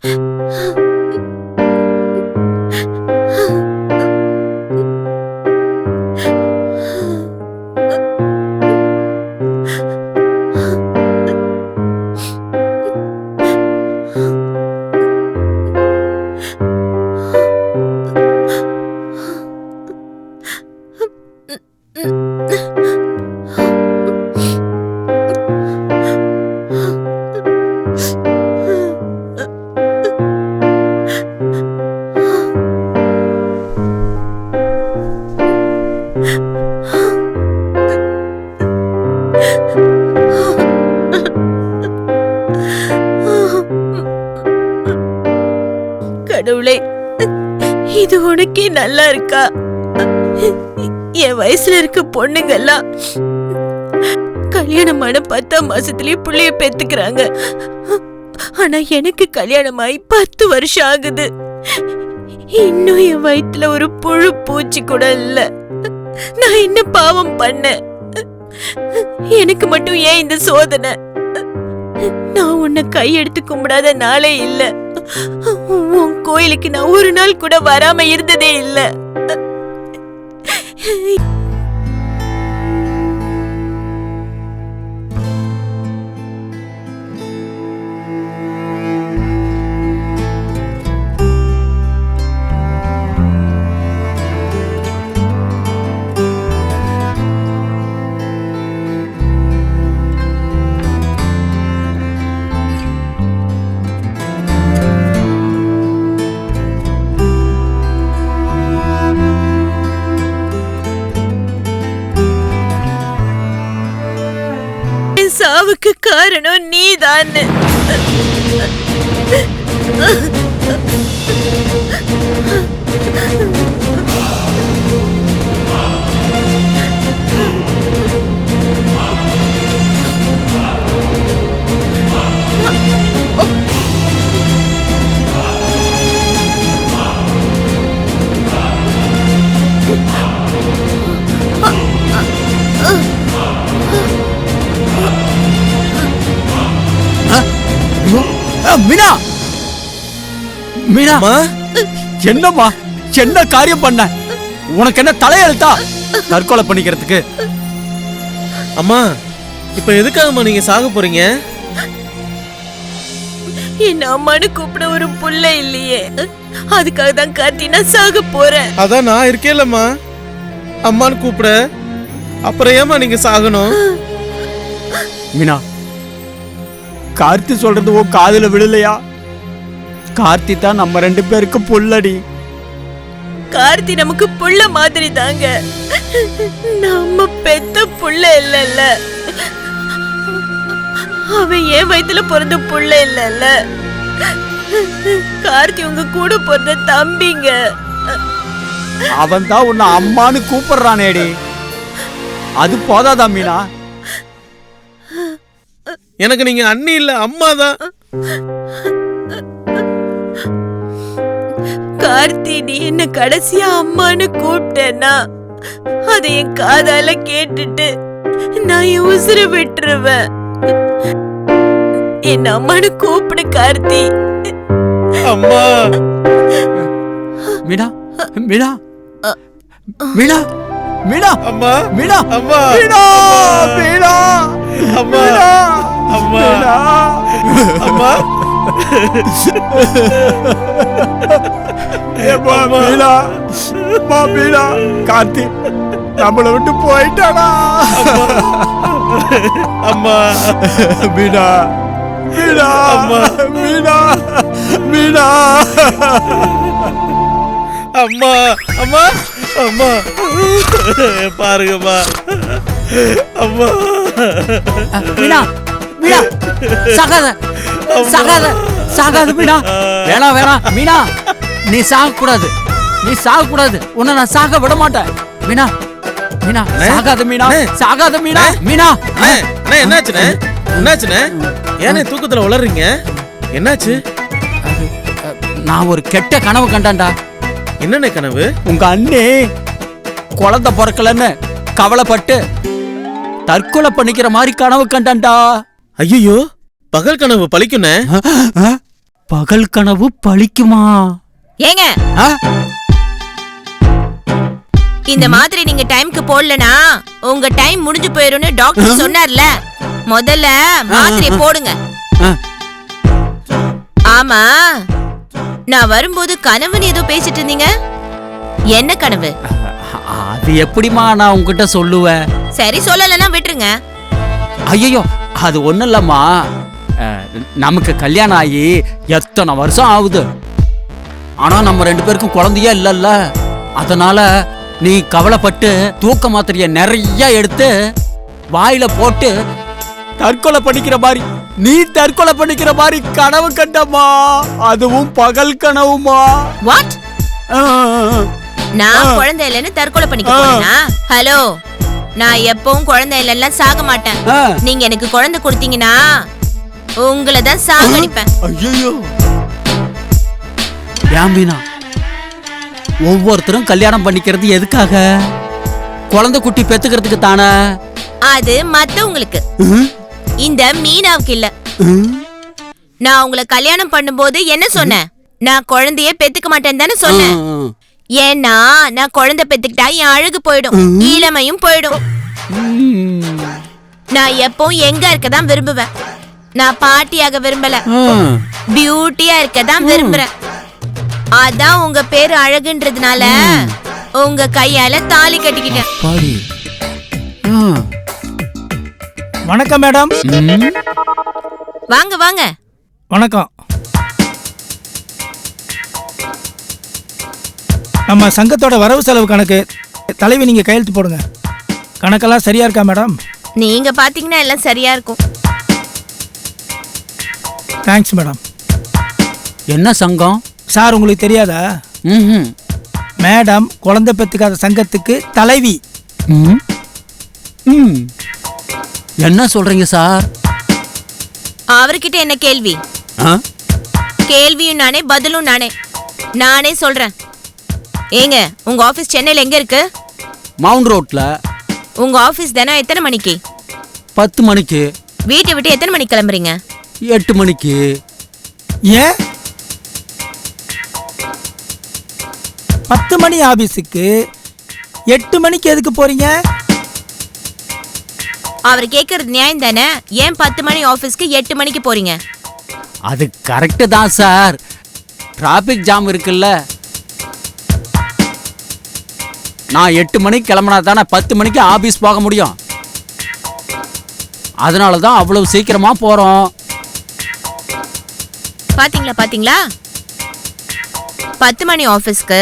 啊。வயசுல இருக்க பொண்ணுங்க எல்லாம் கல்யாணம் கல்யாணமான பத்தாம் மாசத்துலயே புள்ளைய பெத்துக்கிறாங்க. ஆனா எனக்கு கல்யாணம் ஆகி பத்து வருஷம் ஆகுது. இன்னும் என் வயிற்றுல ஒரு புழு பூச்சி கூட இல்ல. நான் என்ன பாவம் பண்ண? எனக்கு மட்டும் ஏன் இந்த சோதனை? நான் உன்னை கையெடுத்து கும்பிடாத நாளே இல்ல. உன் கோயிலுக்கு நான் ஒரு நாள் கூட வராம இருந்ததே இல்லை. காரணம் நீதான் மீனா! மீனா! என்னம்மா? என்ன காரியம் பண்ண? உனக்கு என்ன தலையெழுத்தா? தற்கொலை பண்ணிக்கிறதுக்கு. அம்மா இப்ப எதுக்காகம்மா நீங்க சாக போறீங்க? என் அம்மானு கூப்பிட ஒரு புள்ள இல்லையே. அதுக்காக தான் கார்த்தி நான் சாக போறேன். அதான் நான் இருக்கேன்லம்மா. அம்மான்னு கூப்பிட. அப்புறம் ஏம்மா நீங்க சாகணும்? மீனா கார்த்தி சொல்றது உன் காதுல விழலையா? கார்த்தி தான் நம்ம ரெண்டு பேருக்கு புல்லடி கார்த்தி நமக்கு புள்ள மாதிரி தாங்க. நம்ம பெத்த புள்ள இல்லல்ல. அவன் என் வயித்துல பிறந்த புள்ள இல்லல்ல. கார்த்தி உங்க கூட பிறந்த தம்பிங்க. அவன் தான் உன்னை அம்மான்னு கூப்பிடுறானேடி. அது போதாதா மீனா? எனக்கு நீங்க அண்ணி இல்ல அம்மா தான். கார்த்தி நீ என்ன கடைசியா அம்மான்னு கூப்பிட்டேன்னா அதை என் காதால கேட்டுட்டு நான் என் உசுர விட்டுருவேன். என் அம்மான்னு கூப்பிடு கார்த்தி. அம்மா. மீனா மீனா. மீனா மீனா. அம்மா. மீனா அம்மா. மீனா மீனா. அம்மா. அம்மா. மீனா அம்மா, மீனா. கார்த்தி நம்மளை விட்டு போயிட்டானா? அம்மா. மீனா. மீனா. அம்மா. மீனா. மீனா. அம்மா. அம்மா. அம்மா. பாருங்கம்மா. அம்மா. மீனா. மீனா. சாகாத சாகாத சாகாத மீனா. வேணாம் வேணாம் மீனா நீ சாக கூடாது நீ சாக கூடாது உன்னை நான் சாக விட மாட்டேன் மீனா மீனா சாகாத மீனா. சாகாத மீனா. மீனா. அண்ணே, என்னாச்சுண்ணே என்னாச்சுண்ணே? ஏனே தூக்கத்துல உளறீங்க? என்னாச்சு? நான் ஒரு கெட்ட கனவு கண்டான்டா என்னண்ணே கனவு? உங்க அண்ணே குழந்தை பிறக்கலன்னு கவலைப்பட்டு தற்கொலை பண்ணிக்கிற மாதிரி கனவு கண்டான்டா ஐயோ பகல் கனவு பழிக்குண்ணே பகல் கனவு பழிக்குமா? ஏங்க? இந்த மாதிரி நீங்க டைம்க்கு போடலனா உங்க டைம் முடிஞ்சு போயிரும்னு டாக்டர் சொன்னார்ல. முதல்ல மாத்திரை போடுங்க. ஆமா. நான் வரும்போது கனவுன்னு ஏதோ பேசிட்டு இருந்தீங்க? என்ன கனவு? அது எப்படிமா நான் உங்ககிட்ட சொல்லுவேன்? சரி சொல்லலைன்னா விட்டுருங்க. ஐயோ அது ஒண்ணும் இல்லம்மா. நமக்கு கல்யாணம் ஆகி எத்தனை வருஷம் ஆகுது? ஆனா நம்ம ரெண்டு பேருக்கும் குழந்தையே இல்லல்ல. அதனால நீ கவலைப்பட்டு தூக்க மாத்திரைய நிறைய எடுத்து வாயில போட்டு தற்கொலை பண்ணிக்கிற மாதிரி நீ தற்கொலை பண்ணிக்கிற மாதிரி கனவு கண்டம்மா. அதுவும் பகல் கனவுமா வாட் நான் குழந்தை இல்லைன்னு தற்கொலை பண்ணிக்க போறேனா? ஹலோ நான் எப்பவும் குழந்தை இல்லைன்னா சாக மாட்டேன். நீங்க எனக்கு குழந்தை கொடுத்தீங்கன்னா உங்களை தான் சாகடிப்பேன் ஐயோ ஒவ்வொருத்தரும் கல்யாணம் பண்ணிக்கிறது எதுக்காக? குழந்தை குட்டி பெத்துக்கிறதுக்கு தானே? அது மத்தவங்களுக்கு? இந்த மீனாவுக்கு இல்ல? நான் உங்களை கல்யாணம் பண்ணும்போது என்ன சொன்னேன்? நான் குழந்தைய பெத்துக்க மாட்டேன்னு தானே சொன்னேன். ஏன்னா நான் குழந்தை பெத்துக்கிட்டா என் அழகு போயிடும். இளமையும் போயிடும். நான் எப்பவும் எங்க இருக்க தான் விரும்புவேன். நான் பாட்டியாக விரும்பல. ம். பியூட்டியா இருக்க தான் விரும்புறேன். அதான் உங்க பேரு அழகுன்றதுனால உங்க கையால தாலி கட்டிக்கிட்டேன். வணக்கம் மேடம். ம். வாங்க வாங்க. வணக்கம். நம்ம சங்கத்தோட வரவு செலவு கணக்கு தலைவி நீங்க கையெழுத்து போடுங்க. கணக்கெல்லாம் சரியா இருக்கா மேடம்? நீங்க பாத்தீங்கன்னா எல்லாம் சரியா இருக்கும். தேங்க்ஸ் மேடம் என்ன சங்கம்? சார் உங்களுக்கு தெரியாதா? ம்ஹும். மேடம் குழந்தை பெத்துக்காத சங்கத்துக்கு தலைவி. ம். ம். என்ன சொல்றீங்க சார் அவர்கிட்ட என்ன கேள்வி? ஆ? கேள்வியும் நானே பதிலும் நானே. நானே சொல்றேன். ஏங்க உங்க ஆபீஸ் சென்னையில எங்க இருக்கு? மவுண்ட் ரோட்ல உங்க ஆபீஸ் தினம் எத்தனை மணிக்கு? பத்து மணிக்கு. வீட்டை விட்டு எத்தனை மணிக்கு கிளம்புறீங்க? எட்டு மணிக்கு. ஏன்? பத்து மணி ஆபீஸுக்கு. எட்டு மணிக்கு எதுக்கு போறீங்க? அவர் கேக்குறது நியாயம் தானே? ஏன் பத்து மணி ஆபீஸ்க்கு எட்டு மணிக்கு போறீங்க? அது கரெக்டு தான் சார். டிராபிக் ஜாம் இருக்குல்ல. நான் எட்டு மணிக்கு கிளம்புனா தானே பத்து மணிக்கு ஆபீஸ் போக முடியும். அதனால தான் அவ்வளவு சீக்கிரமா போறோம். பாத்தீங்களா பாத்தீங்களா? பத்து மணி ஆபீஸ்க்கு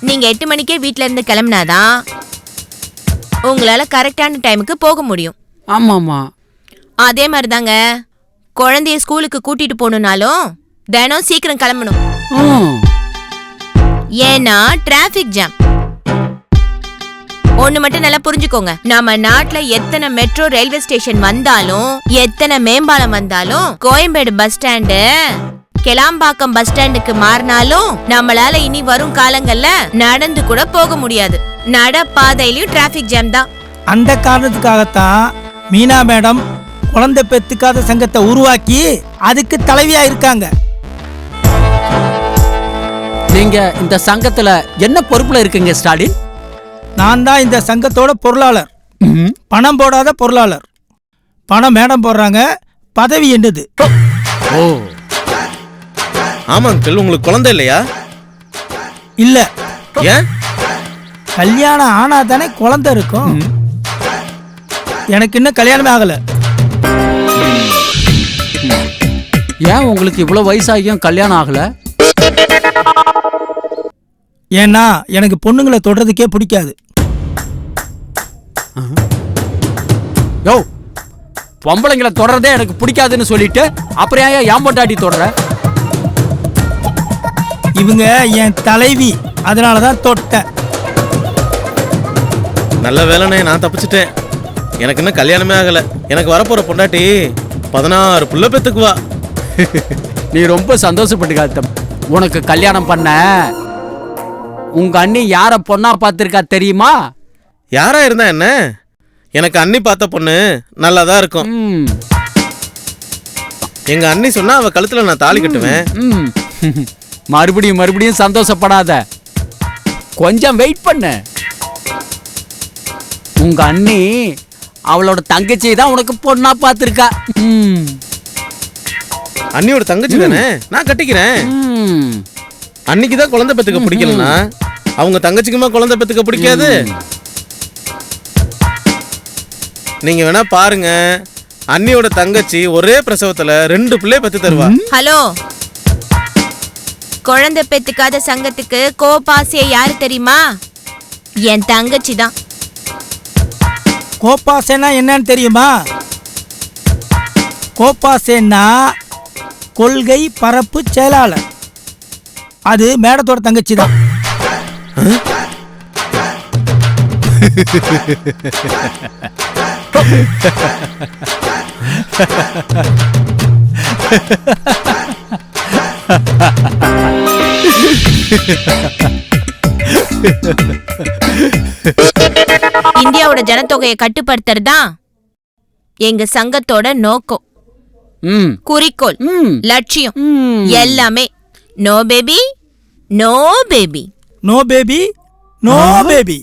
நீங்க எட்டு மணிக்கே வீட்ல இருந்து கிளம்புனாதான் உங்களால கரெக்டான டைமுக்கு போக முடியும். ஆமாமா அதே மாதிரி தாங்க குழந்தைய ஸ்கூலுக்கு கூட்டிட்டு போகணும்னாலும் தினம் சீக்கிரம் கிளம்பணும். ம். ஏன்னா டிராஃபிக் ஜாம் ஒண்ணு மட்டும் நல்லா புரிஞ்சுக்கோங்க. நம்ம நாட்டுல எத்தனை மெட்ரோ ரயில்வே ஸ்டேஷன் வந்தாலும் எத்தனை மேம்பாலம் வந்தாலும் Koyambedu bus stand Kelambakkam bus ஸ்டாண்டுக்கு மாறினாலும் நம்மளால இனி வரும் காலங்கள்ல நடந்து கூட போக முடியாது. நட பாதையிலயும் டிராஃபிக் ஜாம் தான். அந்த காரணத்துக்காகத்தான் மீனா மேடம் குழந்தை பெத்துக்காத சங்கத்தை உருவாக்கி அதுக்கு தலைவியா இருக்காங்க. நீங்க இந்த சங்கத்துல என்ன பொறுப்புல இருக்கீங்க ஸ்டாலின்? நான் தான் இந்த சங்கத்தோட பொருளாளர். பணம் போடாத பொருளாளர். பணம் மேடம் போடுறாங்க பதவி என்னது ஓ. ஆமா அங்கிள் உங்களுக்கு குழந்தை இல்லையா? இல்ல. ஏன்? கல்யாணம் ஆனா தானே குழந்தை இருக்கும். எனக்கு இன்னும் கல்யாணமே ஆகல. ஏன் உங்களுக்கு இவ்வளவு வயசாகியும் கல்யாணம் ஆகல? ஏன்னா எனக்கு பொண்ணுங்களை தொடுறதுக்கே பிடிக்காது. யோ பொம்பளைங்களை தொடறதே எனக்கு பிடிக்காதுன்னு சொல்லிட்டு அப்புறம் ஏன் ஏன் பொண்டாட்டி தொடர இவங்க என் தலைவி அதனால தான் தொட்டேன். நல்ல வேலைண்ணே நான் தப்பிச்சிட்டேன். எனக்கு இன்னும் கல்யாணமே ஆகல. எனக்கு வரப்போற பொண்டாட்டி பதினாறு புள்ள பெத்துக்குவா நீ ரொம்ப சந்தோஷப்பட்டுக்காத உனக்கு கல்யாணம் பண்ண உங்க அண்ணி யார பொண்ணா பார்த்திருக்கா தெரியுமா? யாரா இருந்தா என்ன? எனக்கு அண்ணி பார்த்த பொண்ணு நல்லா தான் இருக்கும். எங்க அண்ணி சொன்னா அவ கழுத்துல நான் தாலி கட்டுவேன். மறுபடியும் மறுபடியும் சந்தோஷப்படாத. கொஞ்சம் வெயிட் பண்ணு. உங்க அண்ணி அவளோட தங்கச்சி தான் உனக்கு பொண்ணா பார்த்துருக்கா. அண்ணியோட தங்கச்சி தானே? நான் கட்டிக்கிறேன். அன்னைக்கு தான் குழந்தை பெத்துக்க பிடிக்கலனா? அவங்க தங்கச்சிக்குமா குழந்தை பெத்துக்க பிடிக்காது? நீங்க வேணா பாருங்க. அண்ணியோட தங்கச்சி ஒரே பிரசவத்துல ரெண்டு பிள்ளை பெத்து தருவா. ஹலோ. குழந்தை பெத்துக்காத சங்கத்துக்கு கோபாசிய யாரு தெரியுமா? என் தங்கச்சி தான். கோப்பாசேனா என்னன்னு தெரியுமா? கோப்பாசேன்னா கொள்கை பரப்பு செயலாளர். அது மேடத்தோட தங்கச்சி தான். இந்தியாவோட ஜனத்தொகையை கட்டுப்படுத்துறது தான் எங்க சங்கத்தோட நோக்கம் ம். குறிக்கோள் ம். லட்சியம் ம். எல்லாமே no baby no baby no baby no baby